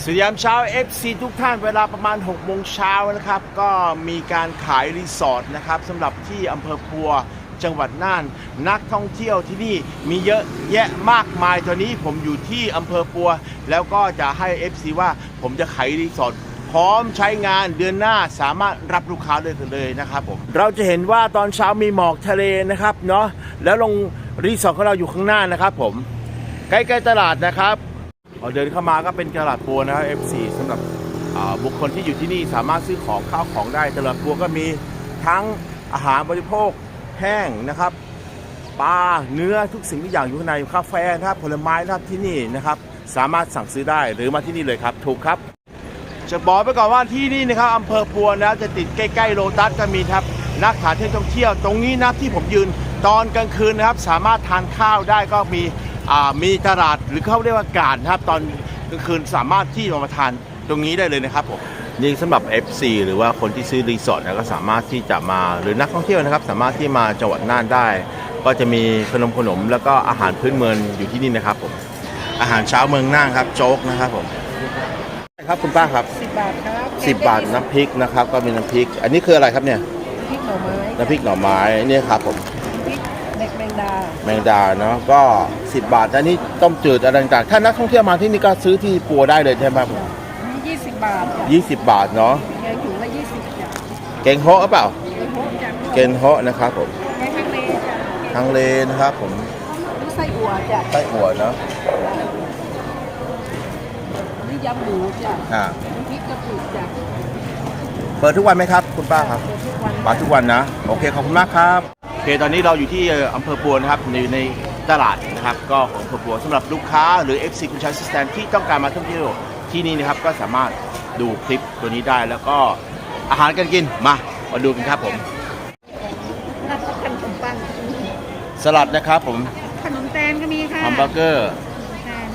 สวัสดียามเช้า FC ทุกท่านเวลาประมาณ6โมงเช้านะครับ ก็มีการขายรีสอร์ทนะครับสำหรับที่อำเภอปัวจังหวัดน่าน นักท่องเที่ยวที่นี่มีเยอะแยะมากมายตอนนี้ผมอยู่ที่อำเภอปัว แล้วก็จะให้ FC ว่าผมจะขายรีสอร์ทพร้อมใช้งานเดือนหน้าสามารถรับลูกค้าเลยเลยนะครับผมเราจะเห็นว่าตอนเช้ามีหมอกทะเลนะครับเนาะแล้วลงรีสอร์ทของเราอยู่ข้างหน้านะครับผมใกล้ๆตลาดนะครับ เดินเข้ามาก็เป็นตลาดปัวนะครับ F4 สำหรับบุคคลที่อยู่ที่นี่สามารถซื้อของข้าวของได้ตลาดปัวก็มีทั้งอาหารบริโภคแห้งนะครับปลาเนื้อทุกสิ่งทุกอย่างอยู่ข้างในกาแฟนะครับผลไม้นะครับที่นี่นะครับ สามารถสั่งซื้อได้หรือมาที่นี่เลยครับ ถูกครับ จะบอกไปก่อนว่าที่นี่นะครับอำเภอปัวนะจะติดใกล้ๆโลตัสก็มีครับนักฐานท่องเที่ยว ตรงนี้นะที่ผมยืนตอนกลางคืนนะครับ สามารถทานข้าวได้ก็มี มีตลาดหรือเขาเรียกว่าการนะครับ ตอนกลางคืนสามารถที่จะมาทานตรงนี้ได้เลยนะครับผมนี่สำหรับ FC หรือว่าคนที่ซื้อรีสอร์ทนะก็สามารถที่จะมาหรือนักท่องเที่ยวนะครับ สามารถที่มาจังหวัดน่านได้ ก็จะมีขนมขนมแล้วก็อาหารพื้นเมืองอยู่ที่นี่นะครับผมอาหารเช้าเมืองน่านครับโจ๊กนะครับผมครับคุณป้าครับสิบบาทครับสิบบาทน้ำพริกนะครับ ก็มีน้ำพริก อันนี้คืออะไรครับเนี่ยพริกหน่อไม้น้ำพริกหน่อไม้เนี่ยครับผม แมงดาเนาะก็ 10 บาทอันนี้ต้มจืดอะไรต่างๆถ้านักท่องเที่ยวมาที่นี่ก็ซื้อที่ปัวได้เลยใช่ไหมครับนี่ยี่สิบบาทจ้ะยี่สิบบาทเนาะแกงถุงละยี่สิบจ้ะเกงโฮะหรือเปล่าแกงโฮจ้ะเกงโฮะนะครับผมแกงทะเลจ้ะทางเลนะครับผมนี่ไส้อั่วจ้ะไส้อั่วเนาะนี่ยำหมูจ้ะอ่านี่พริกกะปิจ้ะเปิดทุกวันไหมครับ คุณป้าครับเปิดทุกวัน มาทุกวันนะ โอเคขอบคุณมากครับโอ เคตอนนี้เราอยู่ที่อำเภอปัวนะครับในในตลาดนะครับ ก็ของอำเภอปัวสำหรับลูกค้าหรือ FC คุณชายสแตนที่ต้องการมาท่องเที่ยวที่นี่นะครับก็สามารถดูคลิปตัวนี้ได้แล้วก็อาหารการกินมามาดูกันครับผมนัดขนมปังสลัดนะครับผมขนมแตงก็มีค่ะแฮมเบอร์เกอร์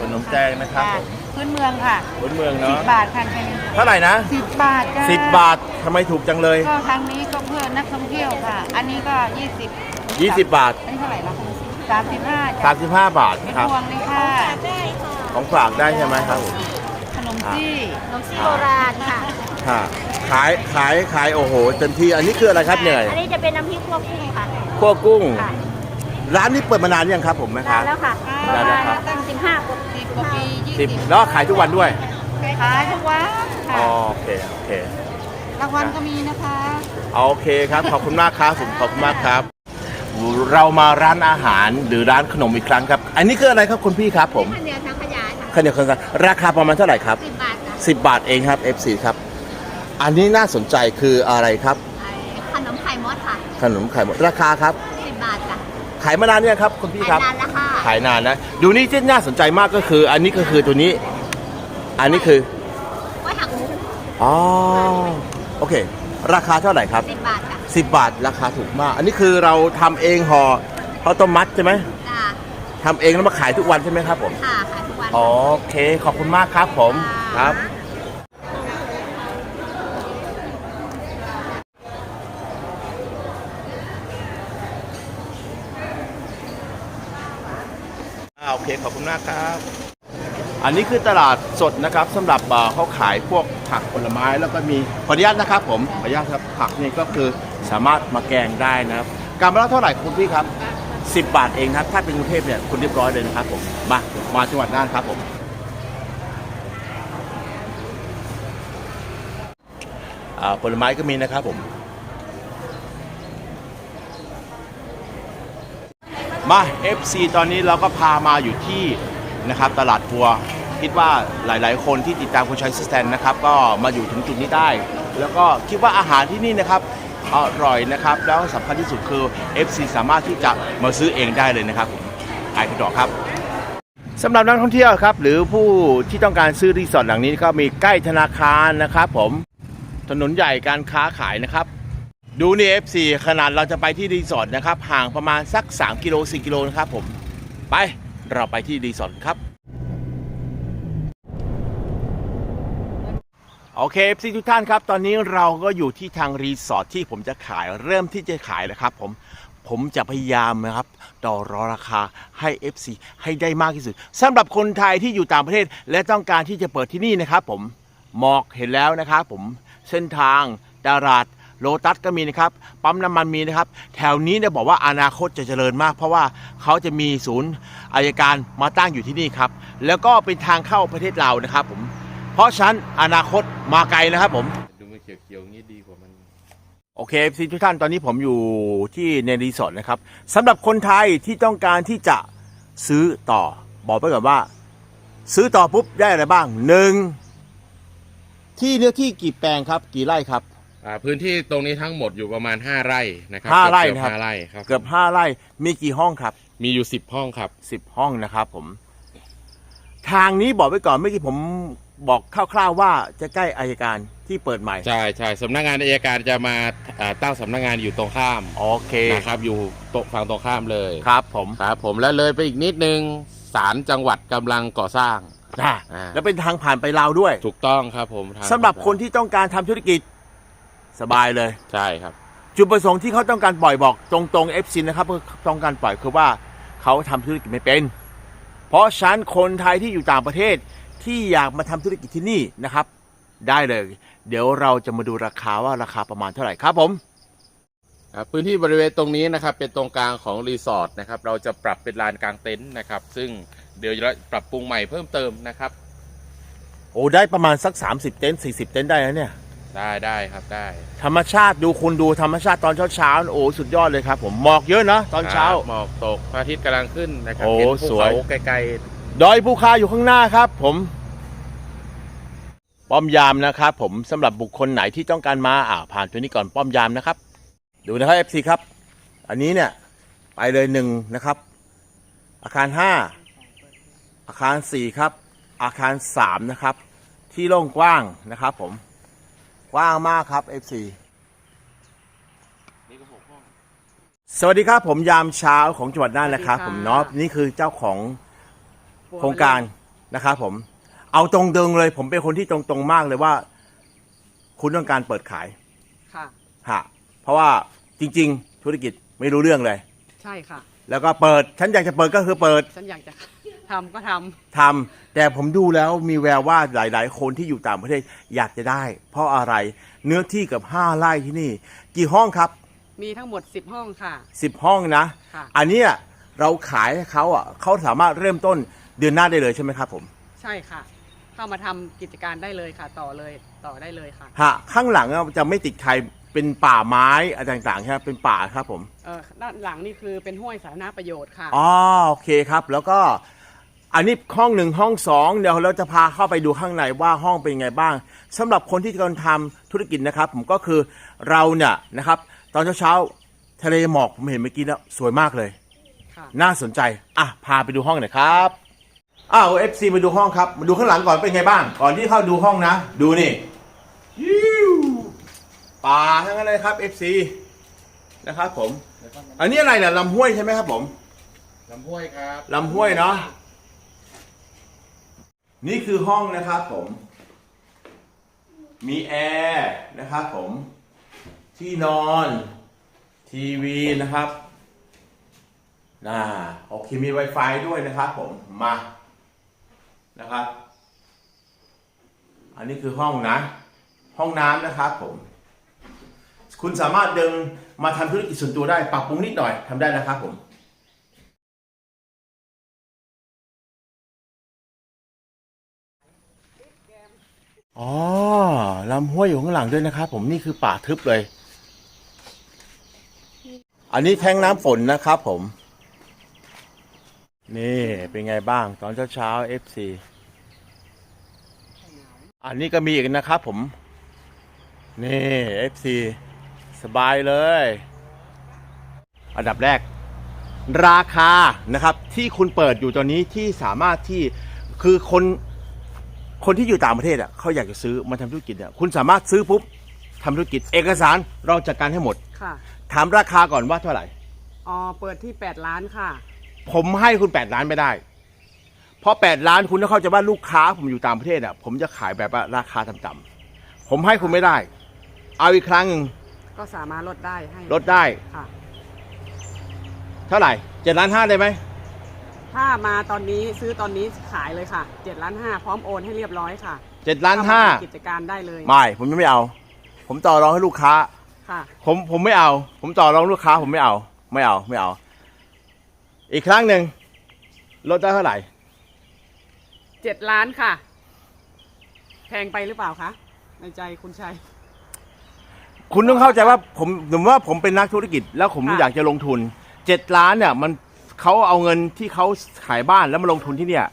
ขนมแตงนะครับผมพื้นเมืองค่ะพื้นเมืองสิเนาะบบาทค่ะแกงเท่าไหร่นะสิบบาทจ้ะ10บาททำไมถูกจังเลย ก็ทางนี้ก็เพื่อนักท่องเที่ยวค่ะ อันนี้ก็ยี่สิบ20บาท อันนี้เท่าไหร่ละสามสิบห้าจ้ะ35บาทเป็นครับ พวงเลยค่ะของฝากได้ใช่ไหมครับผมขนมจี้ขนมจีนโบราณค่ะค่ะขายขายขายโอ้โหเต็มที่อันนี้คืออะไรครับเนี่ยอันนี้จะเป็นน้ำพริกคั่วกุ้งค่ะคั่วกุ้ง ค่ะร้านนี้เปิดมานานยังครับผมแม่ค้านานแล้วค่ะนานแล้วครับ ตั้งสิบห้ากว่าสิบกว่าปียี่สิสิบบแล้วขายทุกวันด้วย ขายทุกวันค่ะอ๋อโอเคโอเค รางวัลก็มีนะคะโอเคครับ ขอบคุณมากครับผมขอบคุณมากครับ เรามาร้านอาหารหรือร้านขนมอีกครั้งครับ อันนี้คืออะไรครับคุณพี่ครับผมข้าวเหนียวทางขยายค่ะข้าวเหนียวข้าวสารราคาประมาณเท่าไหร่ครับ สิบบาทค่ะ10 บาทเองครับ F4 ครับ อันนี้น่าสนใจคืออะไรครับ ไอ้ขนมไข่มดค่ะขนมไข่มดราคาครับ สิบบาทค่ะขายมานานเนี่ยงครับคุณพี่ครับขายนานแล้วค่ะขายนานนะ ดูนี่ที่น่าสนใจมากก็คือ อันนี้ก็คือตัวนี้ อันนี้คือกล้วยหักมุกอ๋อโอเค ราคาเท่าไหร่ครับสิบบาทค่ะ10บาทราคาถูกมาก อันนี้คือเราทำเองห่อข้าวต้มมัดใช่ไหมจ้าทำเองแล้วมาขายทุกวันใช่ไหมครับผมค่ะขายทุกวันโอเคขอบคุณมากครับผมครับอ่าโอเคขอบคุณมากครับ อันนี้คือตลาดสดนะครับสำหรับเขาขายพวกผักผลไม้แล้วก็มีขออนุญาตนะครับผมขออนุญาตครับผักนี่ก็คือสามารถมาแกงได้นะครับกำละเท่าไหร่คุณพี่ครับ 10 บาทเองครับ ถ้าเป็นกรุงเทพเนี่ยคุณเรียบร้อยเลยนะครับผมมามาจังหวัดน่านครับผมผลไม้ก็มีนะครับผม มา FC ตอนนี้เราก็พามาอยู่ที่ นะครับตลาดทัวร์คิดว่าหลาย ๆ คนที่ติดตามคุณชัยสแตนนะครับก็มาอยู่ถึงจุดนี้ได้ แล้วก็คิดว่าอาหารที่นี่นะครับอร่อยนะครับ แล้วสำคัญที่สุดคือ FC สามารถที่จะมาซื้อเองได้เลยนะครับผมไอคุณดอกครับสำหรับนักท่องเที่ยวครับ หรือผู้ที่ต้องการซื้อรีสอร์ทหลังนี้ก็มีใกล้ธนาคารนะครับผมถนนใหญ่การค้าขายนะครับ ดูนี่ F4 ขนาดเราจะไปที่รีสอร์ทนะครับห่างประมาณสัก 3 กิโล4กิโลนะครับผมไป เราไปที่รีสอร์ทครับ โอเค FC ทุกท่านครับ ตอนนี้เราก็อยู่ที่ทางรีสอร์ทที่ผมจะขายเริ่มที่จะขายแล้วครับผมผผมจะพยายามนะครับต่อรอราคาให้ FC ให้ได้มากที่สุดสำหรับคนไทยที่อยู่ต่างประเทศ และต้องการที่จะเปิดที่นี่นะครับผมหมอกเห็นแล้วนะครับผมเส้นทางตลาด โลตัสก็มีนะครับ ปั๊มน้ำมันมีนะครับ แถวนี้เนี่ยบอกว่าอนาคตจะเจริญมาก เพราะว่าเขาจะมีศูนย์อายการมาตั้งอยู่ที่นี่ครับ แล้วก็เป็นทางเข้าประเทศลาวนะครับผม เพราะฉะนั้นอนาคตมาไกลนะครับผม ดูมันเขียวๆงี้ดีกว่ามัน โอเคซีทุกท่านตอนนี้ผมอยู่ที่ในรีสอร์ทนะครับสำหรับคนไทยที่ต้องการที่จะซื้อต่อ บอกไปก่อนว่า ซื้อต่อปุ๊บได้อะไรบ้างหนึ่งที่เนื้อที่กี่แปลงครับ กี่ไร่ครับ อ่าพื้นที่ตรงนี้ทั้งหมดอยู่ประมาณ 5 ไร่นะครับห้าไร่เกือบนะครับห้าไร่ครับเกือบห้าไร่มีกี่ห้องครับ มีอยู่ 10 ห้องครับ สิบห้องนะครับผม ทางนี้บอกไว้ก่อนเมื่อกี้ผมบอกคร่าวๆว่าจะใกล้อายการที่เปิดใหม่ ใช่ใช่สำนักงานอัยการจะมาอ่าตั้งสำนักงานอยู่ตรงข้ามโอเคนะครับ อยู่ตรงฝั่งตรงข้ามเลยครับผมครับผมแล้วเลยไปอีกนิดนึงศาลจังหวัดกำลังก่อสร้างอ่าอ่า แล้วเป็นทางผ่านไปลาวด้วยถูกต้องครับผมทางสำหรับคนที่ต้องการทำธุรกิจ สบายเลย ใช่ครับ จุดประสงค์ที่เขาต้องการปล่อยบอกตรงๆ FC นะครับคือต้องการปล่อยคือว่าเขาทำธุรกิจไม่เป็น เพราะฉะนั้นคนไทยที่อยู่ต่างประเทศที่อยากมาทำธุรกิจที่นี่นะครับ ได้เลย เดี๋ยวเราจะมาดูราคาว่าราคาประมาณเท่าไหร่ครับผมครับพื้นที่บริเวณตรงนี้นะครับ เป็นตรงกลางของรีสอร์ทนะครับ เราจะปรับเป็นลานกลางเต็นท์นะครับ ซึ่งเดี๋ยวจะปรับปรุงใหม่เพิ่มเติมนะครับ โอ้ได้ประมาณสัก 30 เต็นท์40 เต็นท์ได้แล้วเนี่ย ได้ได้ครับได้ธรรมชาติดูคุณดูธรรมชาติตอนเช้าๆโอ้สุดยอดเลยครับ ผมหมอกเยอะนะตอนเช้า ครับหมอกตกพระอาทิตย์กำลังขึ้นนะครับโอ้เห็นภูสวย เขาไกลดอยภูคาอยู่ข้างหน้าครับ ผมป้อมยามนะครับ ผมสำหรับบุคคลไหนที่ต้องการมาอ่าผ่านตัวนี้ก่อนป้อมยามนะครับ ดูนะครับ FC ครับ อันนี้เนี่ย ไปเลยหนึ่งนะครับ อาคารห้าอาคารสี่ครับ อาคารสามนะครับ ที่โล่งกว้างนะครับ ผม กว้างมากครับ FC สวัสดีครับผมยามเช้าของจังหวัดน่านนะครับผมเนาะนี่คือเจ้าของโครงการนะครับผม เอาตรงๆเลย ผมเป็นคนที่ตรงๆมากเลยว่า คุณต้องการเปิดขายค่ะ ฮะเพราะว่าจริง ๆ ธุรกิจไม่รู้เรื่องเลย ใช่ค่ะ แล้วก็เปิดฉันอยากจะเปิดก็คือเปิด ฉันอยากจะ ทำก็ทำ ทำแต่ผมดูแล้วมีแววว่าหลาย ๆ คนที่อยู่ต่างประเทศอยากจะได้ เพราะอะไรเนื้อที่กับห้าไร่ที่นี่ กี่ห้องครับมีทั้งหมด 10 ห้องค่ะสิบห้องนะ ค่ะ อันเนี้ยเราขายให้เขาอะเขาสามารถเริ่มต้นเดือนหน้าได้เลยใช่ไหมครับผมใช่ค่ะ เข้ามาทำกิจการได้เลยค่ะ ต่อเลยต่อได้เลยค่ะ ฮะข้างหลังอะจะไม่ติดใครเป็นป่าไม้อะไรต่างๆใช่ไหมเป็นป่าครับผม เออด้านหลังนี่คือเป็นห้วยสาธารณประโยชน์ค่ะ อ๋อโอเคครับ แล้วก็ อันนี้ห้องหนึ่งห้องสองเดี๋ยวเราจะพาเข้าไปดูข้างในว่าห้องเป็นไงบ้างสำหรับคนที่กำลังทำธุรกิจนะครับ ผมก็คือเราเนี่ยนะครับ ตอนเช้าๆทะเลหมอกผมเห็นเมื่อกี้แล้วสวยมากเลยค่ะน่าสนใจอะพาไปดูห้องหน่อยครับอ้าวเอฟซีมาดูห้องครับมาดูข้างหลังก่อนเป็นไงบ้าง ก่อนที่เข้าดูห้องนะ ดูนี่ยิวป่าทั้งนั้นเลยครับเอฟซีนะครับผม อันนี้อะไรเนี่ยลำห้วยใช่ไหมครับผมๆลำห้วยครับลำห้วยเนาะ นี่คือห้องนะครับผม มีแอร์นะครับผม ที่นอน ทีวีนะครับน่าโอเคมี Wi-Fi ด้วยนะครับผม มานะครับ อันนี้คือห้องนะ ห้องน้ำนะครับผม คุณสามารถเดินมาทำธุรกิจส่วนตัวได้ ปรับปรุงนิดหน่อยทำได้นะครับผม อ๋อลำห้วยอยู่ข้างหลังด้วยนะครับผมนี่คือป่าทึบเลย อันนี้แทงน้ำฝนนะครับผม นี่เป็นไงบ้างตอนเช้าๆ FC อันนี้ก็มีอีกนะครับผม นี่ FC สบายเลย อันดับแรก ราคานะครับที่คุณเปิดอยู่ตอนนี้ที่สามารถที่คือคน คนที่อยู่ต่างประเทศอะเขาอยากจะซื้อมาทำธุรกิจเนี่ยคุณสามารถซื้อปุ๊บทำธุรกิจ เอกสารเราจัดการให้หมด ค่ะ ถามราคาก่อนว่าเท่าไหร่ อ๋อ เปิดที่ 8 ล้านค่ะ ผมให้คุณ 8 ล้านไม่ได้ เพราะ 8 ล้านคุณต้องเข้าใจว่าลูกค้าผมอยู่ต่างประเทศอะผมจะขายแบบว่าราคาต่ำๆผมให้คุณไม่ได้ เอาอีกครั้งหนึ่ง ก็สามารถลดได้ให้ลดได้ ค่ะ เท่าไหร่เจ็ดล้านห้าได้ไหม ถ้ามาตอนนี้ซื้อตอนนี้ขายเลยค่ะ7ล้าน5พร้อมโอนให้เรียบร้อยค่ะเจ็ดล้านห้าเข้มทำกิจการได้เลยไม่ ผมไม่เอา ผมต่อรองให้ลูกค้า ค่ะ ผมผมไม่เอา ผมต่อรองลูกค้าผมไม่เอา ไม่เอาไม่เอา อีกครั้งหนึ่งลดได้เท่าไหร่7ล้านค่ะ แพงไปหรือเปล่าคะ ในใจคุณชัย คุณต้องเข้าใจว่าผมผมว่าผมเป็นนักธุรกิจ แล้วผมค่ะอยากจะลงทุนเจ็ดล้านเนี่ยมัน เขาเอาเงินที่เขาขายบ้านแล้วมาลงทุนที่เนี่ย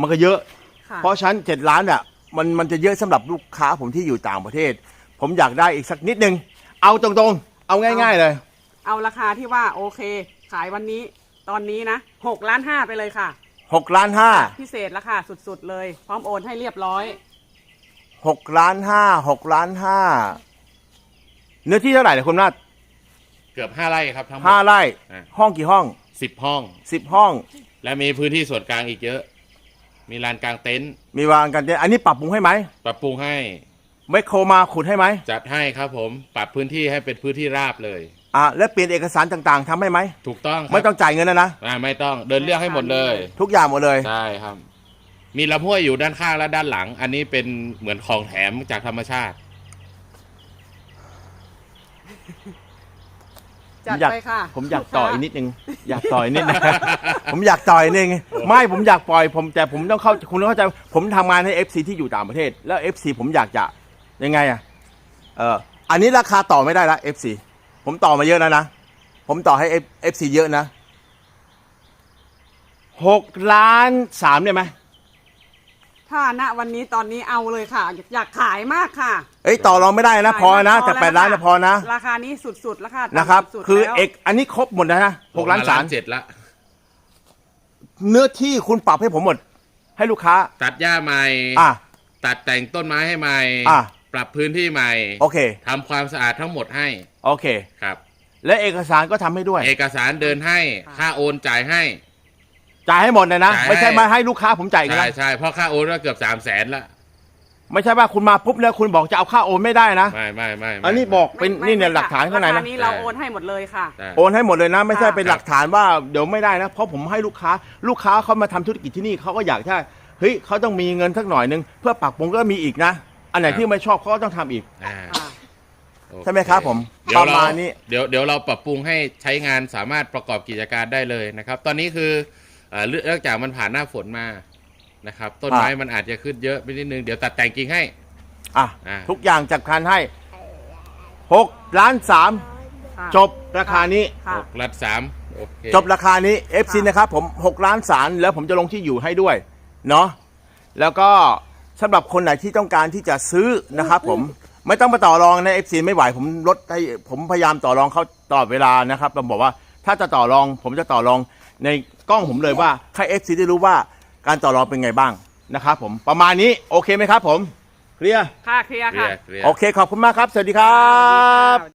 มันก็เยอะค่ะเพราะฉะนั้นเจ็ดล้านเนี่ยมันมันจะเยอะสำหรับลูกค้าผมที่อยู่ต่างประเทศ ผมอยากได้อีกสักนิดนึง เอาตรงๆ เอาง่าย ๆ เลย เอาราคาที่ว่าโอเค ขายวันนี้ตอนนี้นะ6ล้าน5ไปเลยค่ะหกล้านห้าพิเศษราคาสุดๆเลย พร้อมโอนให้เรียบร้อย หกล้านห้าหกล้านห้าเนื้อที่เท่าไหร่เนี่ยคุณนาฏเกือบห้าไร่ครับทั้งหมดห้าไร่ อะห้องกี่ห้อง สิบห้อง สิบห้อง และมีพื้นที่ส่วนกลางอีกเยอะ มีลานกลางเต็นท์มีวางกันเยอะอันนี้ปรับปรุงให้ไหมปรับปรุงให้ไมโครมาขุดให้ไหมจัดให้ครับผมปรับพื้นที่ให้เป็นพื้นที่ราบเลย อะและเปลี่ยนเอกสารต่างๆทำให้ไหม ถูกต้องครับไม่ต้องจ่ายเงินนะนะ อ่าไม่ต้องเดินเลือกให้หมดเลยทุกอย่างหมดเลย ใช่ครับ มีลำห้วยอยู่ด้านข้างและด้านหลัง อันนี้เป็นเหมือนของแถมจากธรรมชาติ จัดอยากไปค่ะ ผมอยากต่ออีกนิดนึง อยากต่ออีกนิดนึง ผมอยากต่ออีกนิดนึงไม่ผมอยากปล่อยผมแต่ผมต้องเข้าคุณต้องเข้าใจผมทำงานให้ FC ที่อยู่ต่างประเทศ แล้ว FC ผมอยากจะยังไงอะเอออันนี้ราคาต่อไม่ได้ละ FC ผมต่อมาเยอะแล้วนะผมต่อให้ FC เยอะนะหกล้านสามเนี่ยไหม ถ้าณวันนี้ตอนนี้เอาเลยค่ะอยากอยากขายมากค่ะเอ้ยต่อรองไม่ได้นะพอนะขยมแต่พแปดล้านค่ะนะพอนะราคานี้สุดๆแล้วค่ะนะครับ สุดๆคือแล้ว เอกอันนี้ครบหมดนะฮะหกล้านสามเจ็ดละเนื้อที่คุณปรับให้ผมหมด ให้ลูกค้า ตัดหญ้าใหม่ อะ ตัดแต่งต้นไม้ให้ใหม่ อะ ปรับพื้นที่ใหม่โอเค ทำความสะอาดทั้งหมดให้โอเค ครับ และเอกสารก็ทำให้ด้วย เอกสารเดินให้ ค่าโอนจ่ายให้ จ่ายให้หมดเลยนะ จ่ายให้ ไม่ใช่มาให้ลูกค้าผมจ่ายอีกใช่นะใช่เพราะค่าโอนก็เกือบสามแสนละไม่ใช่ว่าคุณมาปุ๊บแล้วคุณบอกจะเอาค่าโอนไม่ได้นะ ไม่ไม่ไม่ไม่ อันนี้บอก เป็นไม่นี่เนี่ยไม่หลักฐานข้างในรานะคานี้เราโอนให้หมดเลยค่ะ ใช่ โอนให้หมดเลยนะ ไม่ใช่ค่ะเป็นหลักฐานว่าเดี๋ยวไม่ได้นะ เพราะผมให้ลูกค้าลูกค้าเขามาทำธุรกิจที่นี่เขาก็อยากถ้าเฮ้ยเขาต้องมีเงินสักหน่อยนึงเพื่อปรับปรุงก็มีอีกนะ อันไหนที่ไม่ชอบเขาก็ต้องทำอีก อ่าค่ะโอเคใช่ไหมครับผมเดี๋ยวประเรามาณนี้ เดี๋ยวเดี๋ยวเราปรับปรุงให้ใช้งานสามารถประกอบกิจการได้เลยนะครับ ตอนนี้คือ เอ่อเนื่องจากมันผ่านหน้าฝนมานะครับ ต้นไม้มันอาจจะขึ้นเยอะไปนิดนึงเดี๋ยวตัดแต่งกิ่งให้ อะ อ่า ทุกอย่างจัดการให้หกล้านสามค่ะจบราคานี้ ค่ะ หกลัดสามโอเคจบราคานี้ FC ค่ะ นะครับผม6ล้านสารแล้วผมจะลงที่อยู่ให้ด้วยเนาะแล้วก็สำหรับคนไหนที่ต้องการที่จะซื้อนะครับผมไม่ต้องมาต่อรองนะ FC ไม่ไหวผมลดให้ผมพยายามต่อรองเขาตลอดเวลานะครับผมบอกว่าถ้าจะต่อรองผมจะต่อรอง ในกล้องผมเลยว่าให้ FC ได้รู้ว่าการต่อรองเป็นไงบ้างนะครับผมประมาณนี้โอเคไหมครับผมเคลียร์ค่ะเคลียร์เคลีค่ะยร์เคลียร์โอเคขอบคุณมากครับ สวัสดีครับ